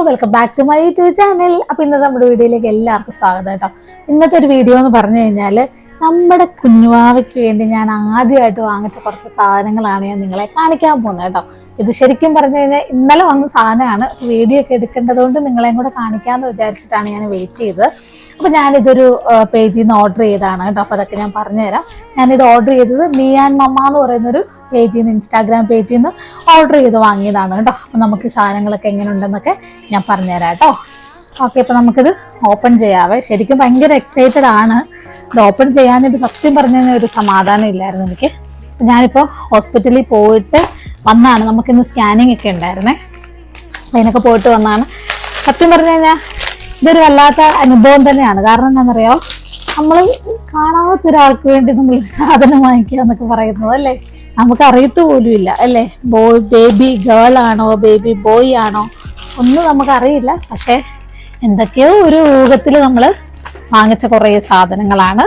Welcome back to my YouTube channel അപ്പൊ ഇന്നത്തെ നമ്മുടെ വീഡിയോയിലേക്ക് എല്ലാവർക്കും സ്വാഗതം കേട്ടോ. ഇന്നത്തെ ഒരു വീഡിയോ എന്ന് പറഞ്ഞു കഴിഞ്ഞാൽ നമ്മുടെ കുഞ്ഞുവാവയ്ക്ക് വേണ്ടി ഞാൻ ആദ്യമായിട്ട് വാങ്ങിച്ച കുറച്ച് സാധനങ്ങളാണ് ഞാൻ നിങ്ങളെ കാണിക്കാൻ പോകുന്നത് കേട്ടോ. ഇത് ശരിക്കും പറഞ്ഞു കഴിഞ്ഞാൽ ഇന്നലെ വന്ന സാധനമാണ്. വീഡിയോ ഒക്കെ എടുക്കേണ്ടതുകൊണ്ട് നിങ്ങളെയും കൂടെ കാണിക്കാമെന്ന് വിചാരിച്ചിട്ടാണ് ഞാൻ വെയിറ്റ് ചെയ്തത്. അപ്പോൾ ഞാനിതൊരു പേജിൽ നിന്ന് ഓർഡർ ചെയ്തതാണ് കേട്ടോ. അപ്പോൾ അതൊക്കെ ഞാൻ പറഞ്ഞുതരാം. ഞാനിത് ഓർഡർ ചെയ്തത് മീ ആൻഡ് മമ്മ എന്ന് പറയുന്നൊരു പേജിൽ നിന്ന് ഇൻസ്റ്റാഗ്രാം പേജിൽ നിന്ന് ഓർഡർ ചെയ്ത് വാങ്ങിയതാണ് കേട്ടോ. അപ്പോൾ നമുക്ക് സാധനങ്ങളൊക്കെ എങ്ങനെ ഉണ്ടെന്നൊക്കെ ഞാൻ പറഞ്ഞുതരാം കേട്ടോ. ഓക്കെ അപ്പോൾ നമുക്കിത് ഓപ്പൺ ചെയ്യാവേ. ശരിക്കും ഭയങ്കര എക്സൈറ്റഡ് ആണ്. ഇത് ഓപ്പൺ ചെയ്യാനായിട്ട് സത്യം പറഞ്ഞതിന് ഒരു സമാധാനം ഇല്ലായിരുന്നു എനിക്ക്. ഞാനിപ്പോൾ ഹോസ്പിറ്റലിൽ പോയിട്ട് വന്നാണ്. നമുക്കിന്ന് സ്കാനിങ് ഒക്കെ ഉണ്ടായിരുന്നേ. അതിനൊക്കെ പോയിട്ട് വന്നാണ്. സത്യം പറഞ്ഞു കഴിഞ്ഞാൽ ഇതൊരു വല്ലാത്ത അനുഭവം തന്നെയാണ്. കാരണം എന്താണെന്നറിയോ? നമ്മൾ കാണാത്ത ഒരാൾക്ക് വേണ്ടി ഒരു സാധനം വാങ്ങിക്കുക എന്നൊക്കെ പറയുന്നത് അല്ലേ? നമുക്ക് അറിയത്ത് പോലും ഇല്ല അല്ലേ? ബോയ് ബേബി ഗേൾ ആണോ? ബേബി ബോയ് ആണോ? ഒന്നും നമുക്കറിയില്ല പക്ഷേ എന്തൊക്കെയോ ഒരു ഊഹത്തിൽ നമ്മൾ വാങ്ങിച്ച കുറേ സാധനങ്ങളാണ്.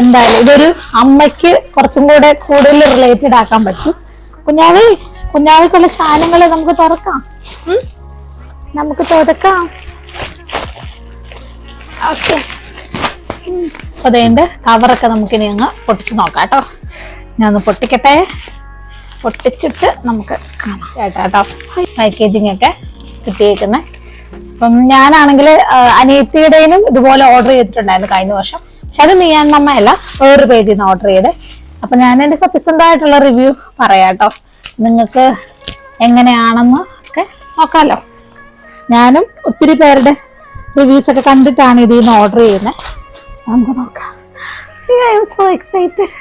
എന്തായാലും ഇതൊരു അമ്മയ്ക്ക് കുറച്ചും കൂടെ കൂടുതൽ റിലേറ്റഡ് ആക്കാൻ പറ്റും. കുഞ്ഞാവി കുഞ്ഞാവിക്കുള്ള ശാലങ്ങൾ നമുക്ക് തുറക്കാം. നമുക്ക് തുറക്കാം. ഓക്കെ. അപ്പൊ അതിന്റെ കവറൊക്കെ നമുക്കിനി അങ്ങ് പൊട്ടിച്ച് നോക്കാം കേട്ടോ. ഞാൻ ഒന്ന് പൊട്ടിക്കട്ടെ. പൊട്ടിച്ചിട്ട് നമുക്ക് കാണാം കേട്ടോ കേട്ടോ. പാക്കേജിങ് ഒക്കെ കിട്ടിയേക്കുന്നത് അപ്പം ഞാനാണെങ്കിൽ അനിയത്തിയുടെയും ഇതുപോലെ ഓർഡർ ചെയ്തിട്ടുണ്ടായിരുന്നു കഴിഞ്ഞ വർഷം. പക്ഷെ അത് നീയാൻ മമ്മ അല്ല വേറൊരു പേജിൽ നിന്ന് ഓർഡർ ചെയ്ത്. അപ്പൊ ഞാൻ എന്റെ സത്യസന്ധമായിട്ടുള്ള റിവ്യൂ പറയാട്ടോ. കേട്ടോ നിങ്ങൾക്ക് എങ്ങനെയാണെന്ന് ഒക്കെ നോക്കാമല്ലോ ഞാനും ഒത്തിരി പേരുടെ റിവ്യൂസ് ഒക്കെ കണ്ടിട്ടാണ് ഇതിൽ നിന്ന് ഓർഡർ ചെയ്യുന്നത് നമുക്ക് നോക്കാം. ഐ എം സോ എക്സൈറ്റഡ്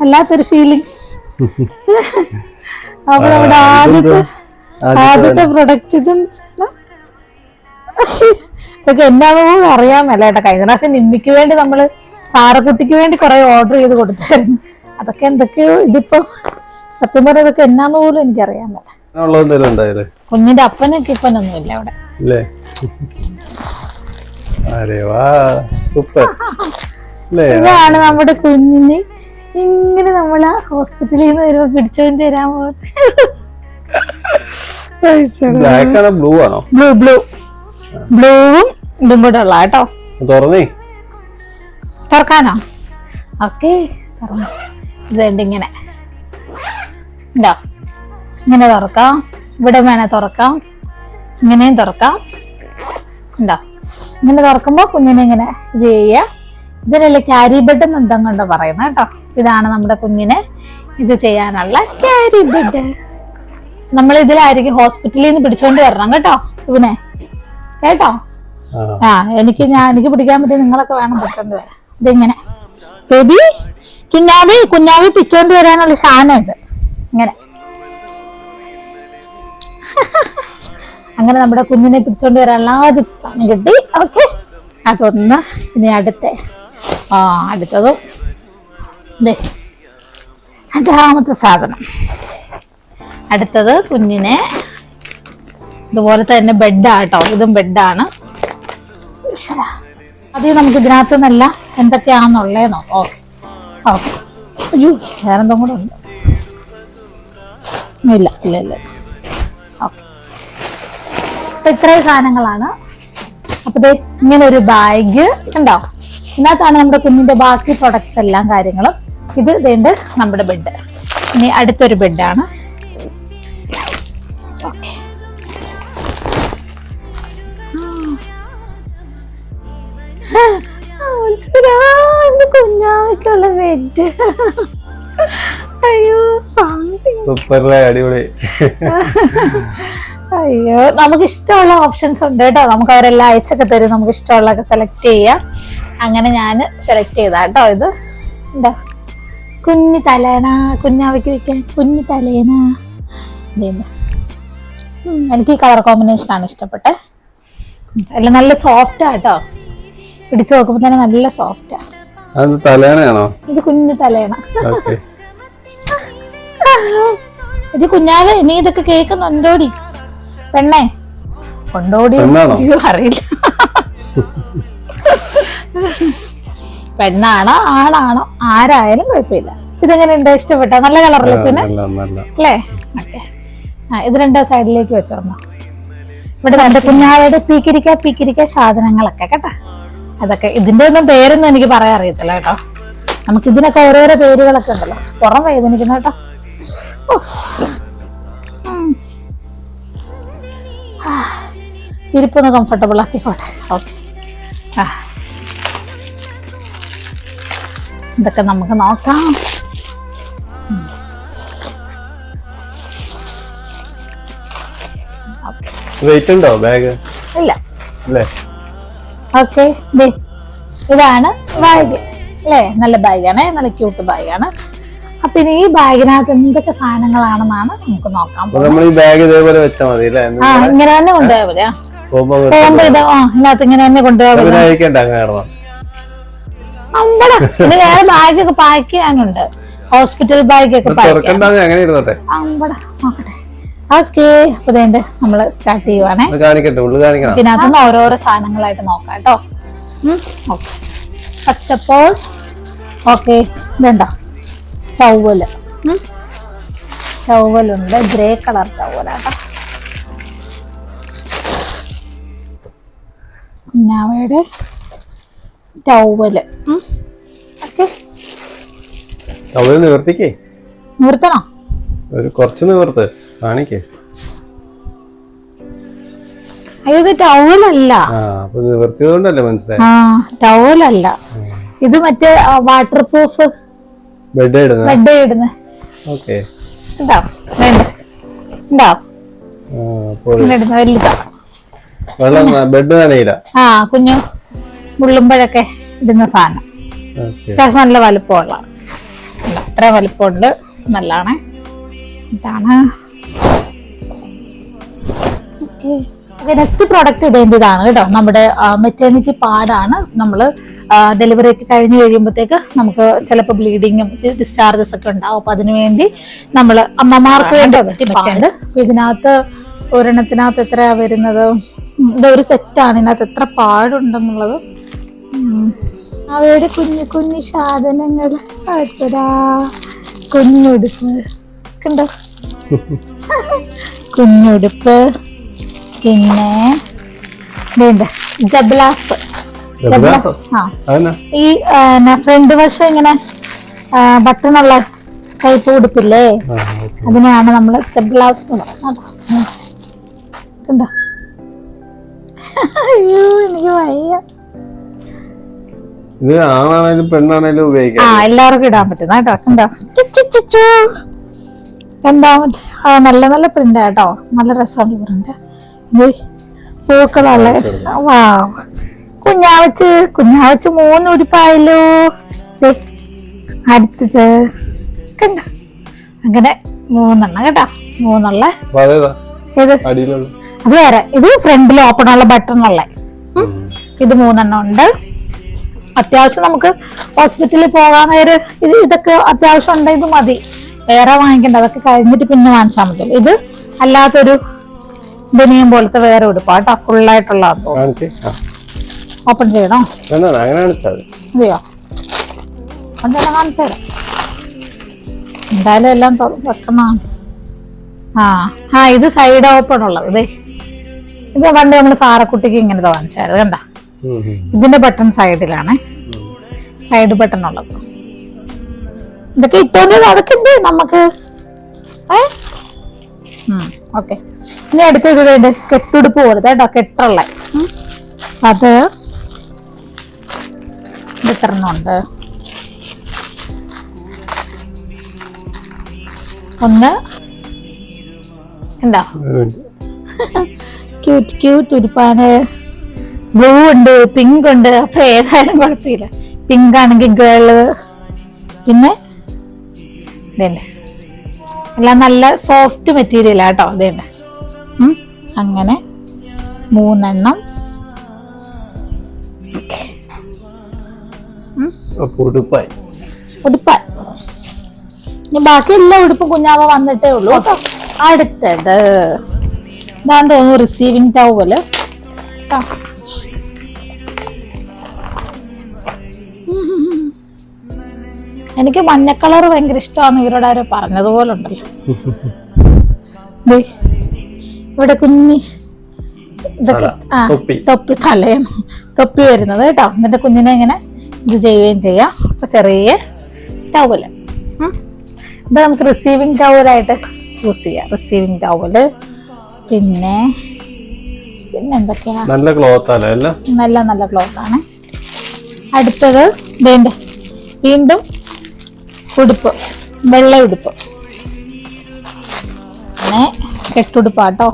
വല്ലാത്തൊരു ഫീലിങ്സ് അപ്പൊ നമ്മുടെ ആദ്യത്തെ ആദ്യത്തെ പ്രൊഡക്റ്റ് ഇത് ഇതൊക്കെ എന്നാണെന്ന് അറിയാൻ മേല കേട്ടോ. കഴിഞ്ഞ പ്രാവശ്യം നിമ്മിക്ക് വേണ്ടി നമ്മൾ സാറക്കുട്ടിക്ക് വേണ്ടി കുറെ ഓർഡർ ചെയ്ത് കൊടുത്തായിരുന്നു. അതൊക്കെ എന്തൊക്കെയോ ഇതിപ്പോ സത്യം പറഞ്ഞ ഇതൊക്കെ എന്നാന്ന് പോലും എനിക്കറിയാൻ മേല. കുഞ്ഞിന്റെ അപ്പനൊക്കെ ഇപ്പനൊന്നും ഇല്ല? അവിടെ സൂപ്പർ ഇതാണ് നമ്മുടെ കുഞ്ഞിന് ഇങ്ങനെ നമ്മൾ ഹോസ്പിറ്റലിൽ നിന്ന് വരുമ്പോ പിടിച്ചോണ്ട് വരാൻ പോകുന്നത് ബ്ലൂ ആണോ ബ്ലൂ ബ്ലൂ ബ്ലൂവും ഇതും കൂടെ ഉള്ള കേട്ടോ. തുറന്നേ. തുറക്കാനോ? ഓക്കെ ഇതുണ്ട് ഇങ്ങനെ. ഇണ്ടോ ഇങ്ങനെ തുറക്കാം. ഇവിടെ വേണേ തുറക്കാം. ഇങ്ങനെയും തുറക്കാം. ഉണ്ടോ ഇങ്ങനെ തുറക്കുമ്പോൾ കുഞ്ഞിനെ ഇങ്ങനെ ഇത് ചെയ്യുക. ഇതിനല്ലേ ക്യാരി ബെഡ് എന്ന് എന്തും കൊണ്ട് പറയുന്നത് കേട്ടോ. ഇതാണ് നമ്മുടെ കുഞ്ഞിനെ ഇത് ചെയ്യാനുള്ള ക്യാരി ബെഡ് നമ്മൾ ഇതിലായിരിക്കും ഹോസ്പിറ്റലിൽ നിന്ന് പിടിച്ചോണ്ട് വരണം കേട്ടോ സുബിനെ. കേട്ടോ? ആ. എനിക്ക് ഞാൻ എനിക്ക് പിടിക്കാൻ പറ്റിയ നിങ്ങളൊക്കെ വേണം പിടിച്ചോണ്ട് വരാൻ ഇതിങ്ങനെ. ബേബി കുഞ്ഞാവി കുഞ്ഞാവി പിച്ചോണ്ട് വരാനുള്ള ഷാന ഇത്. ഇങ്ങനെ. അങ്ങനെ നമ്മുടെ കുഞ്ഞിനെ പിടിച്ചോണ്ട് വരാനുള്ള ആദ്യത്തെ സാധനം കിട്ടി. ഓക്കെ. അതൊന്ന് ഇനി അടുത്ത. ആ അടുത്തതും രണ്ടാമത്തെ സാധനം. അടുത്തത് കുഞ്ഞിനെ ഇതുപോലെ തന്നെ ബെഡാട്ടോ ഇതും ബെഡാണ്. ആദ്യം നമുക്ക് ഇതിനകത്ത് നിന്നല്ല എന്തൊക്കെയാണെന്നുള്ളതെന്നോ ഓക്കെ. ഓക്കെ. അയ്യോ വേറെന്തും കൂടെ ഉണ്ട്. ഇല്ല ഇല്ല ഇല്ല. ഓക്കെ. അപ്പൊ ഇത്രയും സാധനങ്ങളാണ്. അപ്പൊ ഇങ്ങനെ ഒരു ബാഗ് ഉണ്ടോ? ഇതിനകത്താണ് നമ്മുടെ കുഞ്ഞിന്റെ ബാക്കി പ്രൊഡക്ട്സ് എല്ലാം കാര്യങ്ങളും. ഇത് ഇതേണ്ട് നമ്മുടെ ബെഡ് ഇനി അടുത്തൊരു ബെഡാണ് ബെഡ് അയ്യോ സംതിങ് സൂപ്പർ അടിപൊളി. അയ്യോ നമുക്ക് ഇഷ്ടമുള്ള ഓപ്ഷൻസ് ഉണ്ട് കേട്ടോ. നമുക്ക് അവരെല്ലാം അയച്ചൊക്കെ തരും. നമുക്ക് ഇഷ്ടമുള്ളതൊക്കെ സെലക്ട് ചെയ്യാം. അങ്ങനെ ഞാൻ സെലക്ട് ചെയ്താ കേട്ടോ ഇത്. എന്താ കുഞ്ഞു തലേണ കുഞ്ഞാവയ്ക്ക് വെക്കാൻ കുഞ്ഞു തലേണ. എനിക്ക് ഈ കളർ കോമ്പിനേഷൻ ആണ് ഇഷ്ടപ്പെട്ടെ. അല്ല നല്ല സോഫ്റ്റാ കേട്ടോ. പിടിച്ചു നോക്കുമ്പോൾ തന്നെ നല്ല സോഫ്റ്റാ അത് തലേണയാണോ? ഇത് കുഞ്ഞു തലേണ. ഓക്കെ. ഇത് കുഞ്ഞാവേ നീ ഇതൊക്കെ കേൾക്കുന്നുണ്ടോടി പെണ്ണേ. കൊണ്ടോടി അറിയില്ല. പെണ്ണാണോ ആണാണോ ആരായാലും കുഴപ്പമില്ല. ഇതെങ്ങനെയുണ്ട്? ഇഷ്ടപ്പെട്ട? നല്ല കളറല്ലേ നല്ല അല്ലേ? ഓക്കെ. ആ ഇത് രണ്ടോ സൈഡിലേക്ക് വെച്ചോന്നോ ഇവിടെ രണ്ട് കുഞ്ഞാവയുടെ പീക്കിരിക്ക പീക്കിരിക്ക സാധനങ്ങളൊക്കെ കേട്ടോ. അതൊക്കെ ഇതിന്റെ ഒന്നും പേരൊന്നും എനിക്ക് പറയാൻ അറിയത്തില്ല കേട്ടോ. നമുക്ക് ഇതിനൊക്കെ ഓരോരോ പേരുകളൊക്കെ ഉണ്ടല്ലോ. പുറം വേദനിക്കുന്ന കേട്ടോ. ഇരിപ്പൊന്ന് കംഫർട്ടബിൾ ആക്കിക്കോട്ടെ. ഓക്കെ. ആ. ഇതൊക്കെ നമുക്ക് നോക്കാം. വെയിറ്റ് ഉണ്ടോ ബാഗ് ഇല്ല. അല്ലേ ഓക്കെ ഇതാണ് ബാഗ്. അല്ലേ? നല്ല ബാഗാണ്. നല്ല ക്യൂട്ട് ബാഗാണ്. അപ്പൊ ഇനി ഈ ബാഗിനകത്ത് എന്തൊക്കെ സാധനങ്ങളാണെന്നാണ് നമുക്ക് നോക്കാം നമ്മൾ ഈ ബാഗ് ഇതേപോലെ വെച്ചാ മതി ആ ഇങ്ങനെ തന്നെ കൊണ്ടുപോയാ പോകുമ്പോ ഇത് ആ ഇതിനകത്ത് ഇങ്ങനെ തന്നെ കിടന്നോ അമ്പട. ഇത് വേറെ ബാഗൊക്കെ പാക്ക് ചെയ്യാനുണ്ട്. ഹോസ്പിറ്റൽ ബാഗൊക്കെ പാക്ക് അമ്പട. നോക്കട്ടെ. ഓക്കെ അപ്പൊ ഇതേണ്ട നമ്മൾ സ്റ്റാർട്ട് ചെയ്യുവാണേ. കാണിക്കട്ടെ ഉള്ളു കാണിക്കണം. ഇതിനകത്ത് നിന്ന് ഓരോരോ സാധനങ്ങളായിട്ട് നോക്കാം കേട്ടോ okay. First of all okay ഇതുണ്ടോ? ടവൽ ടവലുണ്ട് ഗ്രേ കളർ ടവലാട്ടോ കുഞ്ഞാവയുടെ ടവൽ ഓക്കെ. അവർ നിവർത്തിക്കേ. നിർത്തണോ ഒരു കുറച്ച് നിവർത്ത്. കാണിക്കേ. അയ്യോ ഇത് മനസ്സിലായി. ഇത് മറ്റേ വാട്ടർ പ്രൂഫ് ബെഡ് ഇടുന്ന? Bed okay. ബെഡ് നനയില്ല? ആ കുഞ്ഞു മുള്ളുമ്പോഴൊക്കെ ഇടുന്ന സാധനം. അത്യാവശ്യം നല്ല വലുപ്പമുള്ള. അത്ര വലുപ്പമുണ്ട്. നല്ലതാണ്. ഇതാണ്. നെക്സ്റ്റ് പ്രോഡക്റ്റ് ഇതേണ്ട ഇതാണ് കേട്ടോ. നമ്മുടെ മെറ്റേണിറ്റി പാഡാണ് നമ്മൾ ഡെലിവറി ഒക്കെ കഴിഞ്ഞ് കഴിയുമ്പോഴത്തേക്ക് നമുക്ക് ചിലപ്പോൾ ബ്ലീഡിങ്ങും ഡിസ്ചാർജസ് ഒക്കെ ഉണ്ടാവും. അപ്പൊ അതിനു വേണ്ടി നമ്മൾ അമ്മമാർക്ക് വേണ്ടി പറ്റുന്നുണ്ട് അപ്പൊ ഇതിനകത്ത് ഒരെണ്ണത്തിനകത്ത് എത്രയാണ് വരുന്നത്? ഇതൊരു സെറ്റാണ് ഇതിനകത്ത് എത്ര പാടുണ്ടെന്നുള്ളത്. അവയുടെ കുഞ്ഞു കുഞ്ഞു സാധനങ്ങൾ. കുഞ്ഞുടുപ്പ്. കണ്ടോ? കുഞ്ഞുടുപ്പ്. പിന്നെ ജബ്ലാസ്. ജബ്ലാസോ? ആ. ഈ ഫ്രണ്ട് വശം ഇങ്ങനെ ബട്ടണുള്ള ടൈപ്പ് കൊടുക്കില്ലേ അതിനാണ് നമ്മൾ നമ്മൾ ജബ്ലാസ് കണ്ടോ? അയ്യോ എനിക്ക് വയ്യ. ഇത് ആണാണേലും പെണ്ണാണേലും ആ എല്ലാവർക്കും ഇടാൻ പറ്റുന്ന കേട്ടോ. എന്താ. രണ്ടാമത് ആ നല്ല നല്ല പ്രിന്റ് കേട്ടോ. നല്ല രസമുള്ള പ്രിന്റ് പൂക്കളുള്ള വാ. കുഞ്ഞാവച്ച് കുഞ്ഞാവച്ച് മൂന്ന് ഉടുപ്പായല്ലോ. ദേ, അടുത്തത്. കണ്ട? അങ്ങനെ മൂന്നെണ്ണം കേട്ടോ. മൂന്നുള്ള ഏത്? അത് വേറെ. ഇത് ഫ്രണ്ടിൽ ഓപ്പൺ ഉള്ള ബട്ടൺ ഉള്ള. ഇത് മൂന്നെണ്ണം ഉണ്ട്. അത്യാവശ്യം നമുക്ക് ഹോസ്പിറ്റലിൽ പോകാൻ നേരം ഇത് ഇതൊക്കെ അത്യാവശ്യം ഉണ്ട് ഇത് മതി. വേറെ വാങ്ങിക്കണ്ട. അതൊക്കെ കഴിഞ്ഞിട്ട് പിന്നെ വാങ്ങിച്ചാൽ മതി. ഇത് അല്ലാത്തൊരു ബനിയം പോലത്തെ വേറെ ഉടുപ്പാട്ടാ ഫുള്ളായിട്ടുള്ള ഓപ്പൺ ചെയ്യണോ? അതെയോ എന്തായാലും കാണിച്ചു തരാം. എന്തായാലും എല്ലാം വെക്കണം. ആ ആ ഇത് സൈഡ് ഓപ്പൺ ഉള്ളത്. ഇതേ ഇത് പണ്ട് നമ്മൾ സാറക്കുട്ടിക്ക് ഇങ്ങനത്തെ വാങ്ങിച്ചായിരുന്നു കണ്ട. ഇതിന്റെ ബട്ടൺ സൈഡിലാണ് സൈഡ് ബട്ടൺ ഉള്ളത്. ഇതൊക്കെ ഇത്തോണ്ട് അതൊക്കെ നമുക്ക്? ഏ? ഓക്കെ ഇനി അടുത്തത് വേണ്ട കെട്ടുടുപ്പ് പോലത്തെ കേട്ടോ കെട്ടുള്ള. അത് എത്രണ്ണമുണ്ട് ഒന്ന്. ഉണ്ടോ ക്യൂട്ട് ക്യൂട്ട് ഉടുപ്പാണ് ബ്ലൂ ഉണ്ട് പിങ്ക് ഉണ്ട് അപ്പൊ ഏതായാലും കുഴപ്പമില്ല. പിങ്ക് ആണെങ്കിൽ ഗേൾ പിന്നെ? ഇതന്നെ എല്ലാം നല്ല സോഫ്റ്റ് മെറ്റീരിയൽ ആട്ടോ ഇതേണ്ട. അങ്ങനെ മൂന്നെണ്ണം. ഉടുപ്പായി. ഉടുപ്പ ഇനി ബാക്കി എല്ലാ ഉടുപ്പും കുഞ്ഞാവ വന്നിട്ടേ ഉള്ളൂ അടുത്തത്. ഞാൻ തോന്നുന്നു റിസീവിങ് ടവൽ എനിക്ക് മഞ്ഞ കളർ ഭയങ്കര ഇഷ്ടമാണ്. ഇവരോട് ആരോ പറഞ്ഞതുപോലെ ഉണ്ടല്ലോ ഇവിടെ കുഞ്ഞി. ഇതൊക്കെ തല, ആ തൊപ്പി. തലയും തൊപ്പി വരുന്നത് കേട്ടോ. എന്നിട്ട് കുഞ്ഞിനെ ഇങ്ങനെ ഇത് ചെയ്യുകയും ചെയ്യാം. അപ്പൊ ചെറിയ ടവൽ ഇപ്പൊ നമുക്ക് റിസീവിങ് ടവലായിട്ട് യൂസ് ചെയ്യാം. റിസീവിങ് ടവൽ പിന്നെ പിന്നെ എന്തൊക്കെയാ? നല്ല ക്ലോത്ത് നല്ല നല്ല ക്ലോത്ത് ആണ്. അടുത്തത് വേണ്ട വീണ്ടും ഉടുപ്പ്. വെള്ള ഉടുപ്പ്. പിന്നെ കെട്ടുടുപ്പാട്ടോ.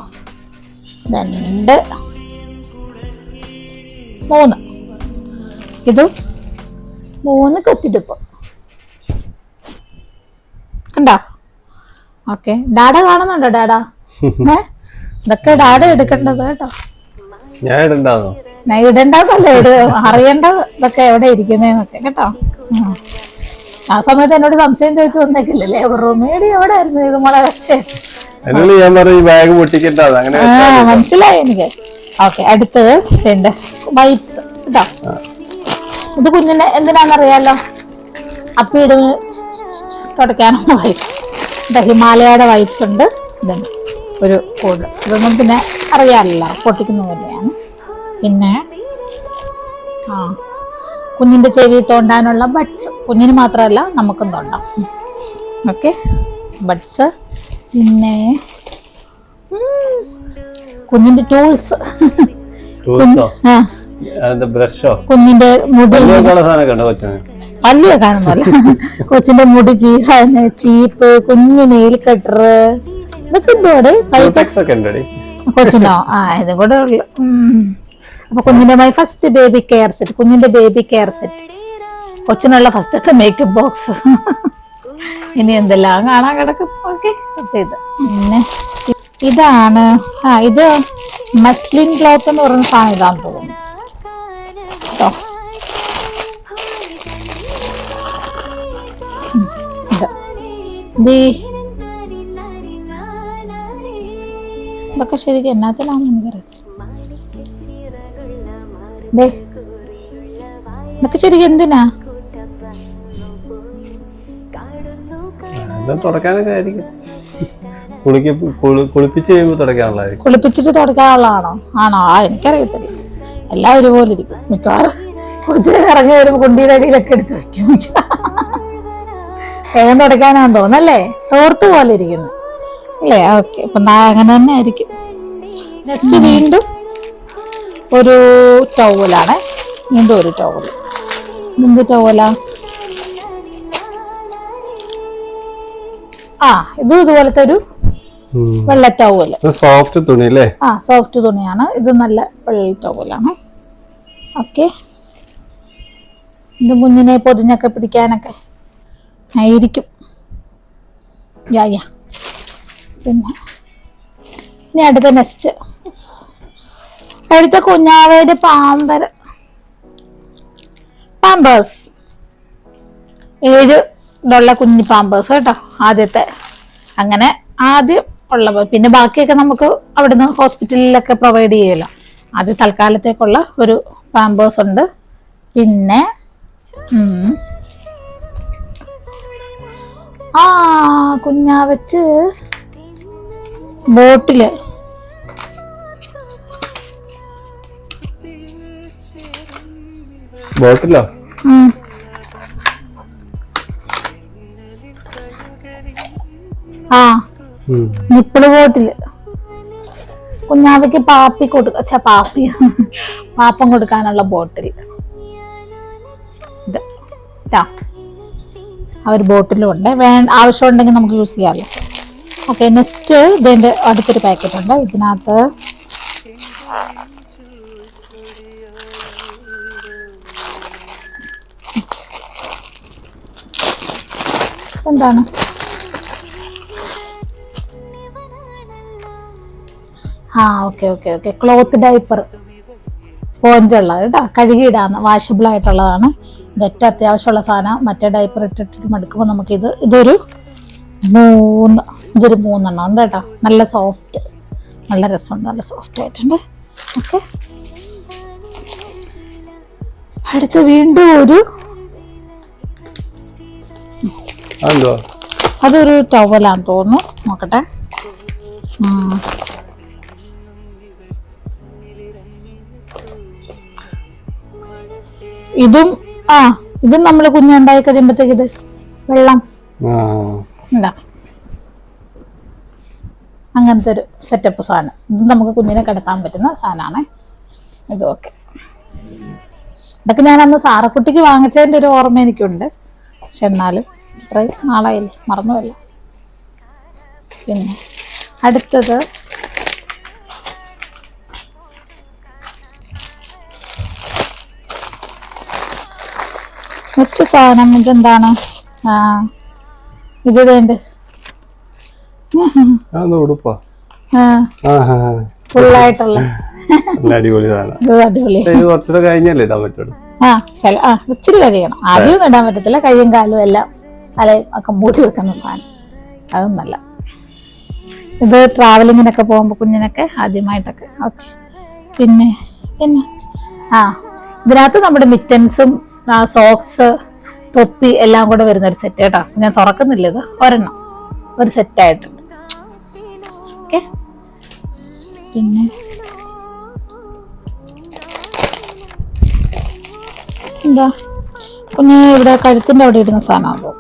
രണ്ട് മൂന്ന്. ഇതും മൂന്ന് കത്തിട്ടിപ്പ്. കണ്ടോ? ഓക്കെ. ഡാഡ കാണുന്നുണ്ടോ ഡാഡ? ഏ? ഇതൊക്കെ ഡാഡ എടുക്കേണ്ടത് കേട്ടോ. ഞാൻ ഇടണ്ടാന്നോ? ഞാൻ ഇടേണ്ടതല്ല ഇട അറിയേണ്ടത് ഇതൊക്കെ എവിടെ ഇരിക്കുന്നതെന്നൊക്കെ കേട്ടോ? ആ സമയത്ത് എന്നോട് സംശയം ചോദിച്ചു വന്നേക്കില്ലേ ലേബർ റൂം എവിടെ ആയിരുന്നു ഇത് മോളെ വെച്ചേ? എന്നോട് ഞാൻ പറഞ്ഞു ഈ ബാഗ് പൊട്ടിക്കണ്ട അങ്ങനെ ആ മനസ്സിലായി എനിക്ക്. ഓക്കെ അടുത്തത് എന്റെ വൈപ്സ് കേട്ടോ ഇത് കുഞ്ഞിന് എന്തിനാണെന്നറിയാലോ? അപ്പിയിടും തുടയ്ക്കാനുള്ള വൈപ്സ് ഇതാ ഹിമാലയയുടെ വൈപ്സ് ഉണ്ട്. ഇതുണ്ട് ഒരു കൂട് ഇതൊന്നും പിന്നെ അറിയാമല്ലോ പൊട്ടിക്കുന്ന പോലെയാണ്. പിന്നെ ആ കുഞ്ഞിന്റെ ചെവി തോണ്ടാനുള്ള ബഡ്സ് കുഞ്ഞിന് മാത്രമല്ല നമുക്കും തോണ്ടാം. ഓക്കെ ബഡ്സ് പിന്നെ കുഞ്ഞിന്റെ ടൂൾസ് കുഞ്ഞിന്റെ മുടി. വലിയ കാണുന്നല്ല കൊച്ചിന്റെ മുടി ചീഹ ചീപ്പ് കുഞ്ഞു നെയിൽ കട്ടർ ഇതൊക്കെ എന്തോടെ കൊച്ചിനോ? ആ ഇതും കൂടെ ഉള്ളു. അപ്പൊ കുഞ്ഞിന്റെ my first baby care set കുഞ്ഞിന്റെ ബേബി കെയർ സെറ്റ് കൊച്ചിനുള്ള ഫസ്റ്റത്തെ മേക്കപ്പ് ബോക്സ് ഇനി എന്തെല്ലാം കാണാൻ കിടക്കും? ഓക്കെ. പിന്നെ ഇതാണ് ആ ഇത് മസ്ലിൻ ക്ലോത്ത് എന്ന് പറയുന്ന സാധനം ഇതാന്ന് തോന്നുന്നു ഇതൊക്കെ ശരിക്കും എന്നാത്തിലാണെന്ന് എനിക്കറിയത്തില്ല. ഇതൊക്കെ ശരിക്കും എന്തിനാ? എല്ലാം തുടക്കാനൊക്കെ ആയിരിക്കും. കുളിക്ക് കുളി- കുളിപ്പിച്ച് കഴിയുമ്പോൾ തുടക്കാനുള്ളതായിരിക്കും. കുളിപ്പിച്ചിട്ട് തുടക്കാനുള്ളതാണോ? ആണോ? ആ എനിക്കറിയത്തില്ല. എല്ലാം ഒരുപോലെ ഇരിക്കും. മിക്കവാറും കൊച്ചു ഇറങ്ങി വരുമ്പോ കുണ്ടിയുടെ അടിയിലൊക്കെ എടുത്ത് വെക്കും. വേഗം തുടക്കാനാന്ന് തോന്നല്ലേ തോർത്ത് പോലെ ഇരിക്കുന്നു. അല്ലേ? ഓക്കെ. അപ്പൊ അങ്ങനെ തന്നെ ആയിരിക്കും. നെക്സ്റ്റ് വീണ്ടും ഒരു ടവലാണ് വീണ്ടും ഒരു ടവൽ എന്ത് ടവലാ ആ ഇതും ഇതുപോലത്തെ ഒരു വെള്ള ടവൽ സോഫ്റ്റ് തുണി അല്ലേ ആ സോഫ്റ്റ് തുണിയാണ്. ഇത് നല്ല വെള്ള ടവലാണ് ഓക്കെ ഇത് കുഞ്ഞിനെ പൊതിഞ്ഞൊക്കെ പിടിക്കാനൊക്കെ ആയിരിക്കും. യാ യാ. പിന്നെ ഇനി അടുത്ത നെക്സ്റ്റ് അടുത്ത കുഞ്ഞാവയുടെ പാമ്പര. പാമ്പേഴ്സ്. ഏഴ് ഇതുള്ള കുഞ്ഞു പാമ്പേഴ്സ് കേട്ടോ ആദ്യത്തെ. അങ്ങനെ ആദ്യം ഉള്ള പിന്നെ ബാക്കിയൊക്കെ നമുക്ക് അവിടുന്ന് ഹോസ്പിറ്റലിലൊക്കെ പ്രൊവൈഡ് ചെയ്യുമല്ലോ. അത് തൽക്കാലത്തേക്കുള്ള ഒരു പാമ്പേഴ്സ് ഉണ്ട്. പിന്നെ ആ കുഞ്ഞാ വെച്ച് ബോട്ടിൽ. ബോട്ടിലോ? ആ. Nipple bottle. കുഞ്ഞാവയ്ക്ക് പാപ്പി കൊടുക്ക പാപ്പി. പാപ്പം കൊടുക്കാനുള്ള ബോട്ടിൽ ഇതാ. ആ ഒരു ബോട്ടിലും ഉണ്ട് വേ ആവശ്യമുണ്ടെങ്കിൽ നമുക്ക് യൂസ് ചെയ്യാമല്ലോ ഓക്കെ നെക്സ്റ്റ് ഇതിന്റെ അടുത്തൊരു പാക്കറ്റ് ഉണ്ട് ഇതിനകത്ത് എന്താണ് ആ okay okay okay cloth diaper sponge ഉള്ളത് കേട്ടോ. കഴുകിയിടാന്ന്. വാഷബിൾ ആയിട്ടുള്ളതാണ്. ഏറ്റവും അത്യാവശ്യമുള്ള സാധനം. മറ്റേ ഡൈപ്പർ ഇട്ടിട്ട് മടുക്കുമ്പോൾ നമുക്കിത് ഇതൊരു മൂന്ന് ഇതൊരു മൂന്നെണ്ണം ഉണ്ട് കേട്ടോ. നല്ല സോഫ്റ്റ് നല്ല രസമുണ്ട്. നല്ല സോഫ്റ്റ് ആയിട്ടുണ്ട്. ഓക്കെ അടുത്ത് വീണ്ടും ഒരു അതൊരു ടവലാന്ന് തോന്നുന്നു. നോക്കട്ടെ. ഇതും ആ ഇതും നമ്മൾ കുഞ്ഞുണ്ടായി കഴിയുമ്പോഴത്തേക്ക് ഇത് വെള്ളം. ഉണ്ടാ അങ്ങനത്തെ ഒരു സെറ്റപ്പ് സാധനം. ഇത് നമുക്ക് കുഞ്ഞിനെ കിടത്താൻ പറ്റുന്ന സാധനമാണ്. ഇതും ഒക്കെ. ഇതൊക്കെ ഞാൻ അന്ന് സാറക്കുട്ടിക്ക് വാങ്ങിച്ചതിന്റെ ഒരു ഓർമ്മ എനിക്കുണ്ട്. പക്ഷെ എന്നാലും ഇത്രയും നാളായില്ലേ മറന്നുമല്ല പിന്നെ അടുത്തത് നെക്സ്റ്റ് സാധനം ഇതെന്താണ്? ആ ഇത് വേണ്ട അതെന്താ ഉടുപ്പാ. ഫുള്ളായിട്ടുള്ള. അടിപൊളി കുറച്ചുകൂടെ കഴിഞ്ഞല്ലേ ഇടാൻ പറ്റുള്ളൂ? ആ ചില ആ ഇച്ചിരി കഴിയണം ആദ്യം ഇടാൻ പറ്റത്തില്ല കയ്യും കാലും എല്ലാം തലയും ഒക്കെ മൂടി വെക്കുന്ന സാധനം. അതൊന്നല്ല ഇത് ട്രാവലിങ്ങിനൊക്കെ പോകുമ്പോൾ കുഞ്ഞിനൊക്കെ ആദ്യമായിട്ടൊക്കെ. ഓക്കെ പിന്നെ പിന്നെ. ആ ഇതിനകത്ത് നമ്മുടെ മിറ്റൻസും സോക്സ് തൊപ്പി എല്ലാം കൂടെ വരുന്ന ഒരു സെറ്റ് കേട്ടോ. ഞാൻ തുറക്കുന്നില്ല ഇത്. ഒരെണ്ണം. ഒരു സെറ്റായിട്ടുണ്ട് ഓക്കെ പിന്നെ? എന്താ? പിന്നെ ഇവിടെ കഴുത്തിന്റെ അവിടെ ഇടുന്ന സാധനമാകുമ്പോൾ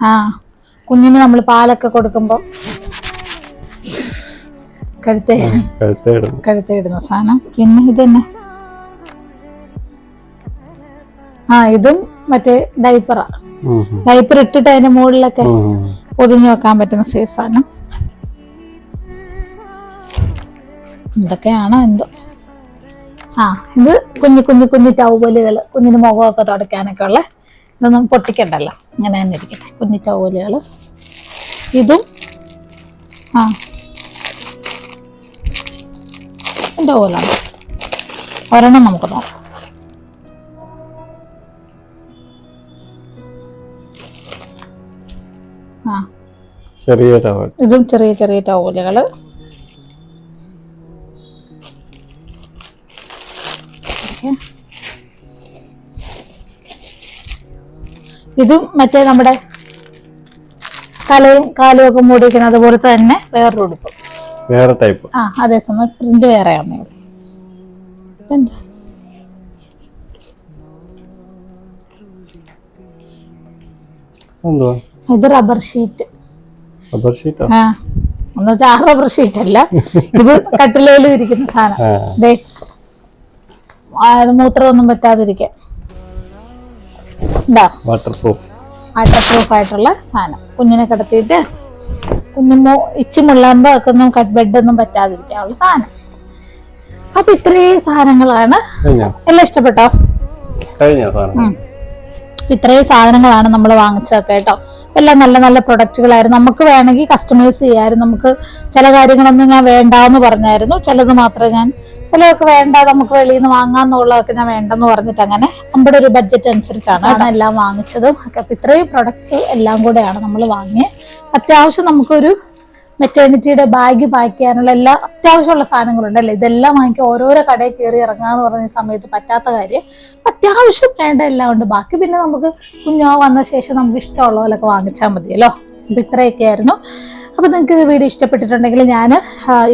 ആ കുഞ്ഞിന് നമ്മൾ പാലൊക്കെ കൊടുക്കുമ്പോൾ കഴുത്തേ കഴുത്തേ കഴുത്തേ ഇടുന്ന സാധനം. പിന്നെ ഇത് ആ ഇതും മറ്റേ ഡൈപ്പറാ. ഡൈപ്പർ ഇട്ടിട്ട് അതിന്റെ മുകളിലൊക്കെ. പൊതിഞ്ഞു വെക്കാൻ പറ്റുന്ന സൈസാണ് ഇതൊക്കെയാണ് എന്തൊക്കെയാണോ എന്തോ. ആ ഇത് കുഞ്ഞു കുഞ്ഞു കുഞ്ഞു ടൗവലുകൾ കുഞ്ഞിന് മുഖമൊക്കെ തുടയ്ക്കാനൊക്കെ ഉള്ള ഇതൊന്നും പൊട്ടിക്കണ്ടല്ലോ. ഇങ്ങനെ തന്നെ ഇരിക്കട്ടെ. കുഞ്ഞു ടൗവലുകൾ ഇതും ആ. ടൗവലാണ് ഒരെണ്ണം നമുക്ക് നോക്കാം. ചെറിയ ടവൽ ഇതും ചെറിയ ചെറിയ ടവലുകൾ ഇതും മറ്റേ നമ്മുടെ തലയും കാലും ഒക്കെ മൂടിയിരിക്കുന്നത് അതുപോലത്തെ തന്നെ വേറൊരു ഉടുപ്പ്. വേറെ ടൈപ്പ്. ആ അതേസമയം പ്രിന്റ് വേറെയാണ് ഇവിടെ. ഇത് റബ്ബർ ഷീറ്റ് എന്ന് വെച്ചാൽ ആ റബ്ബർ ഷീറ്റ് അല്ല ഇത് കട്ടിലയിലും ഇരിക്കുന്ന സാധനം. ദേ മൂത്രമൊന്നും പറ്റാതിരിക്കാൻ. ഇതാ വാട്ടർ പ്രൂഫ് വാട്ടർ പ്രൂഫ് ആയിട്ടുള്ള സാധനം. കുഞ്ഞിനെ കിടത്തിയിട്ട് കുഞ്ഞുമോ ഇച്ചി മുള്ളാമ്പോ ഒക്കെ ഒന്നും ബെഡൊന്നും പറ്റാതിരിക്കാനുള്ള സാധനം. അപ്പൊ ഇത്രയും സാധനങ്ങളാണ്. എല്ലാം ഇഷ്ടപ്പെട്ടോ? കഴിഞ്ഞോ സാധനം? ഇത്രയും സാധനങ്ങളാണ് നമ്മൾ വാങ്ങിച്ചതൊക്കെ കേട്ടോ. എല്ലാം നല്ല നല്ല പ്രൊഡക്റ്റുകളായിരുന്നു നമുക്ക് വേണമെങ്കിൽ കസ്റ്റമൈസ് ചെയ്യാമായിരുന്നു നമുക്ക് ചില കാര്യങ്ങളൊന്നും ഞാൻ വേണ്ട എന്ന് പറഞ്ഞായിരുന്നു. ചിലത് മാത്രമേ ഞാൻ ചിലതൊക്കെ വേണ്ട നമുക്ക് വെളിയിൽ നിന്ന് വാങ്ങാന്നുള്ളതൊക്കെ ഞാൻ വേണ്ടെന്ന് പറഞ്ഞിട്ട് അങ്ങനെ നമ്മുടെ ഒരു ബഡ്ജറ്റ് അനുസരിച്ചാണ് എല്ലാം വാങ്ങിച്ചതും. ഒക്കെ അപ്പൊ ഇത്രയും പ്രൊഡക്ട്സ് എല്ലാം കൂടെയാണ് നമ്മൾ വാങ്ങിയത് അത്യാവശ്യം നമുക്കൊരു മെറ്റേണിറ്റിയുടെ ബാഗ് പാക്ക് ചെയ്യാനുള്ള എല്ലാ അത്യാവശ്യമുള്ള സാധനങ്ങളുണ്ട് അല്ലേ? ഇതെല്ലാം വാങ്ങിക്കുക ഓരോരോ കടയിൽ കയറി ഇറങ്ങാന്ന് പറഞ്ഞ സമയത്ത് പറ്റാത്ത കാര്യം. അത്യാവശ്യം വേണ്ട എല്ലാം ഉണ്ട്. ബാക്കി പിന്നെ നമുക്ക് കുഞ്ഞോ വന്ന ശേഷം നമുക്ക് ഇഷ്ടമുള്ള പോലൊക്കെ വാങ്ങിച്ചാൽ മതിയല്ലോ അപ്പം ഇത്രയൊക്കെ ആയിരുന്നു. അപ്പോൾ നിങ്ങൾക്ക് ഇത് വീഡിയോ ഇഷ്ടപ്പെട്ടിട്ടുണ്ടെങ്കിൽ ഞാൻ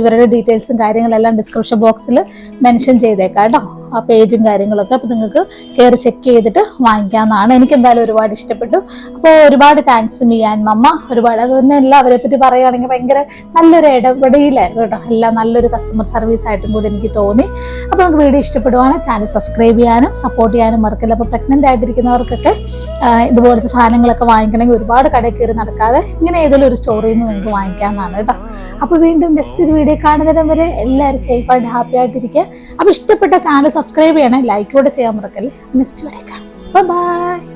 ഇവരുടെ ഡീറ്റെയിൽസും കാര്യങ്ങളെല്ലാം ഡിസ്ക്രിപ്ഷൻ ബോക്സിൽ മെൻഷൻ ചെയ്തേക്കാം കേട്ടോ. ആ പേജും കാര്യങ്ങളൊക്കെ അപ്പോൾ നിങ്ങൾക്ക് കയറി ചെക്ക് ചെയ്തിട്ട് വാങ്ങിക്കാവുന്നതാണ്. എനിക്ക് എന്തായാലും ഒരുപാട് ഇഷ്ടപ്പെട്ടു. അപ്പോൾ ഒരുപാട് താങ്ക്സ് മീ ആൻഡ് മമ്മ. ഒരുപാട് അതുതന്നെ എല്ലാവരെ പറ്റി പറയുകയാണെങ്കിൽ ഭയങ്കര നല്ലൊരു ഇടപെടലായിരുന്നു കേട്ടോ. എല്ലാം നല്ലൊരു കസ്റ്റമർ സർവീസ് ആയിട്ടും കൂടി എനിക്ക് തോന്നി. അപ്പോൾ നിങ്ങൾക്ക് വീഡിയോ ഇഷ്ടപ്പെടുവാണെങ്കിൽ ചാനൽ സബ്സ്ക്രൈബ് ചെയ്യാനും സപ്പോർട്ട് ചെയ്യാനും മറക്കില്ല. അപ്പോൾ പ്രഗ്നന്റ് ആയിട്ടിരിക്കുന്നവർക്കൊക്കെ ഇതുപോലത്തെ സാധനങ്ങളൊക്കെ വാങ്ങിക്കണമെങ്കിൽ ഒരുപാട് കടയിൽ കയറി നടക്കാതെ ഇങ്ങനെ ഏതെങ്കിലും ഒരു സ്റ്റോറിൽ നിന്ന് നിങ്ങൾക്ക് വാങ്ങിക്കാവുന്നതാണ് കേട്ടോ. അപ്പോൾ വീണ്ടും നെക്സ്റ്റ് ഒരു വീഡിയോ കാണുന്നതിനും വരെ എല്ലാവരും സേഫായിട്ട് ഹാപ്പി ആയിട്ടിരിക്കുക. അപ്പോൾ ഇഷ്ടപ്പെട്ട ചാനൽ സബ്സ്ക്രൈബ് ചെയ്യണേ ലൈക്ക് ചെയ്യാൻ മറക്കല്ലേ. നെക്സ്റ്റ് വീഡിയോ കാണാം. ബൈ